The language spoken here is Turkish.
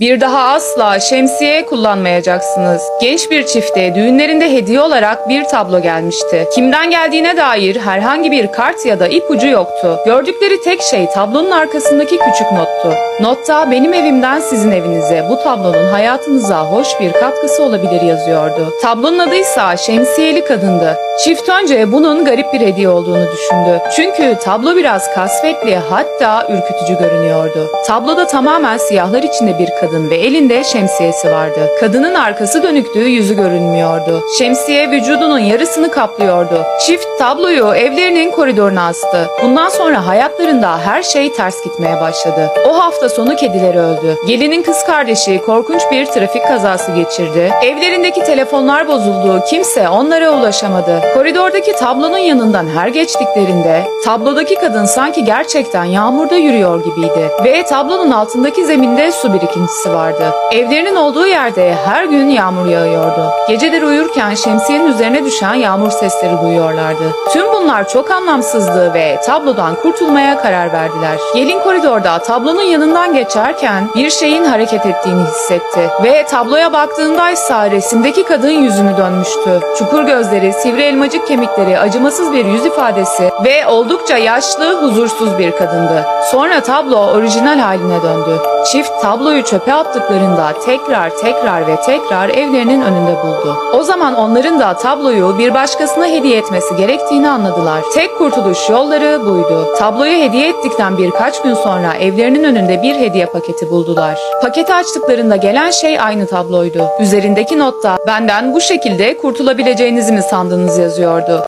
Bir daha asla şemsiye kullanmayacaksınız. Genç bir çifte düğünlerinde hediye olarak bir tablo gelmişti. Kimden geldiğine dair herhangi bir kart ya da ipucu yoktu. Gördükleri tek şey tablonun arkasındaki küçük nottu. Notta benim evimden sizin evinize bu tablonun hayatınıza hoş bir katkısı olabilir yazıyordu. Tablonun adıysa Şemsiyeli Kadındı. Çift önce bunun garip bir hediye olduğunu düşündü. Çünkü tablo biraz kasvetli hatta ürkütücü görünüyordu. Tabloda tamamen siyahlar içinde bir kadın ve elinde şemsiyesi vardı. Kadının arkası dönüktü, yüzü görünmüyordu. Şemsiye vücudunun yarısını kaplıyordu. Çift tabloyu evlerinin koridoruna astı. Bundan sonra hayatlarında her şey ters gitmeye başladı. O hafta sonu kedileri öldü. Gelinin kız kardeşi korkunç bir trafik kazası geçirdi. Evlerindeki telefonlar bozuldu. Kimse onlara ulaşamadı. Koridordaki tablonun yanından her geçtiklerinde tablodaki kadın sanki gerçekten yağmurda yürüyor gibiydi. Ve tablonun altındaki zeminde su birikintisi vardı. Evlerinin olduğu yerde her gün yağmur yağıyordu. Geceleri uyurken şemsiyenin üzerine düşen yağmur sesleri duyuyorlardı. Tüm bunlar çok anlamsızdı ve tablodan kurtulmaya karar verdiler. Gelin koridorda tablonun yanından geçerken bir şeyin hareket ettiğini hissetti ve tabloya baktığındaysa resimdeki kadın yüzünü dönmüştü. Çukur gözleri, sivri elmacık kemikleri, acımasız bir yüz ifadesi ve oldukça yaşlı, huzursuz bir kadındı. Sonra tablo orijinal haline döndü. Çift tabloyu çöpe attıklarında tekrar tekrar ve tekrar evlerinin önünde buldu. O zaman onların da tabloyu bir başkasına hediye etmesi gerektiğini anladılar. Tek kurtuluş yolları buydu. Tabloyu hediye ettikten birkaç gün sonra evlerinin önünde bir hediye paketi buldular. Paketi açtıklarında gelen şey aynı tabloydu. Üzerindeki notta benden bu şekilde kurtulabileceğinizi mi sandınız yazıyordu.